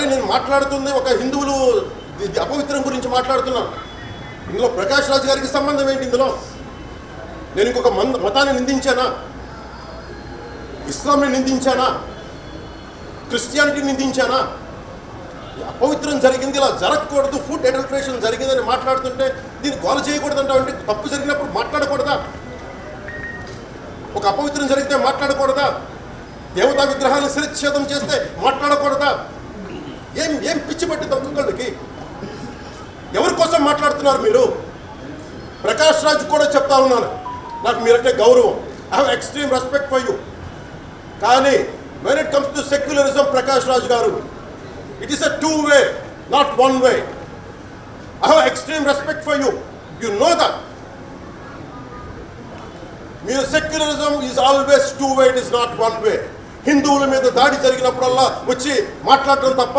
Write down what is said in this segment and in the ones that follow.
మరి నేను మాట్లాడుతుంది ఒక హిందువులు అపవిత్రం గురించి మాట్లాడుతున్నాను ఇందులో ప్రకాష్ రాజ్ గారికి సంబంధం ఏంటి ఇందులో? నేను ఇంకొక మంద మతాన్ని నిందించానా? ఇస్లాంని నిందించానా? క్రిస్టియానిటీ నిందించానా? అపవిత్రం జరిగింది ఇలా జరగకూడదు ఫుడ్ అడల్ట్రేషన్ జరిగిందని మాట్లాడుతుంటే దీన్ని గోల చేయకూడదు అంటే తప్పు జరిగినప్పుడు మాట్లాడకూడదా? ఒక అపవిత్రం జరిగితే మాట్లాడకూడదా? దేవతా విగ్రహాలను శిరచ్ఛేదం చేస్తే మాట్లాడకూడదా? ఏం పిచ్చి పట్టింది ఒక్కొక్కళ్ళకి ఎవరి కోసం మాట్లాడుతున్నారు మీరు? ప్రకాష్ రాజ్ కూడా చెప్తా ఉన్నాను. నాకు మీరంటే గౌరవం. I have extreme respect for you కానీ when it comes to secularism Prakash Raj garu it is a two way not one way I have extreme respect for you you know that మీరు secularism is always two way it is not one way హిందువుల మీద దాడి జరిగినప్పుడల్లా వచ్చి మాట్లాడటం తప్ప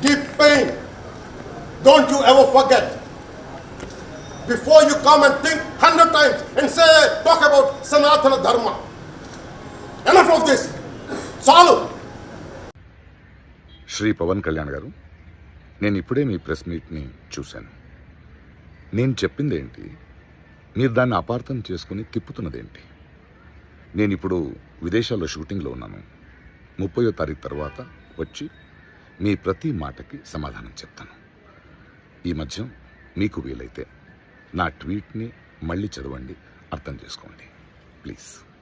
Deep pain. Don't you ever forget. Before you come and think hundred times and say, talk about Sanatana Dharma. Enough of this. Salu. Shri Pawan Kalyan garu నేను ఇప్పుడే మీ press మీట్ని చూశాను నేను చెప్పింది ఏంటి మీరు దాన్ని అపార్థం చేసుకుని తిప్పుతున్నదేంటి నేను ఇప్పుడు విదేశాల్లో షూటింగ్లో ఉన్నాను ముప్పయో తారీఖు తర్వాత వచ్చి మీ ప్రతి మాటకి సమాధానం చెప్తాను. ఈ మధ్య మీకు వీలైతే నా ట్వీట్ని మళ్ళీ చదవండి అర్థం చేసుకోండి. ప్లీజ్.